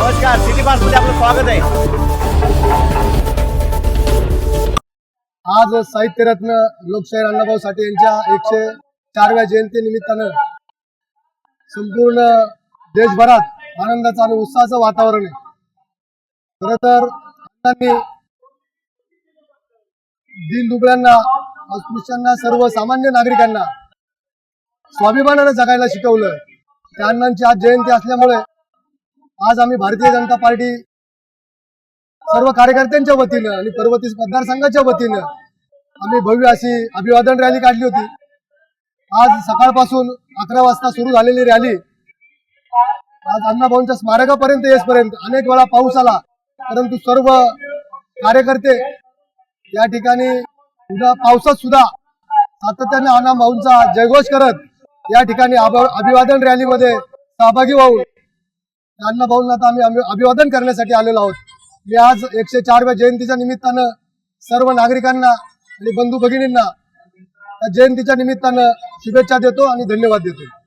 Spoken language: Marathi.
नमस्कार सिटी पासमध्ये आपलं स्वागत आहे. आज साहित्यरत्न लोकशाहीर अण्णाभाऊ साठे यांच्या एकशे चारव्या जयंती निमित्तानं संपूर्ण देशभरात आनंदाचं आणि उत्साहाचं वातावरण आहे. खर तर अण्णांनी दिनदुबळ्यांना अस्पृश्यांना सर्वसामान्य नागरिकांना स्वाभिमानानं जगायला शिकवलं. त्या अण्णांची आज जयंती असल्यामुळे आज आम्ही भारतीय जनता पार्टी सर्व कार्यकर्त्यांच्या वतीनं आणि पर्वतीस मतदारसंघाच्या वतीनं आम्ही भव्य अशी अभिवादन रॅली काढली होती. आज सकाळपासून अकरा वाजता सुरू झालेली रॅली. आज अण्णाभाऊंच्या स्मारकापर्यंत येसपर्यंत अनेक वेळा पाऊस आला परंतु सर्व कार्यकर्ते या ठिकाणी पावसात सुद्धा सातत्याने अण्णाभाऊंचा जयघोष करत या ठिकाणी अभिवादन रॅलीमध्ये सहभागी होऊन अण्णाभाऊंना आता आम्ही अभिवादन करण्यासाठी आलेलो आहोत. मी आज एकशे चारव्या जयंतीच्या निमित्तानं सर्व नागरिकांना आणि बंधू भगिनींना जयंतीच्या निमित्तानं शुभेच्छा देतो आणि धन्यवाद देतो.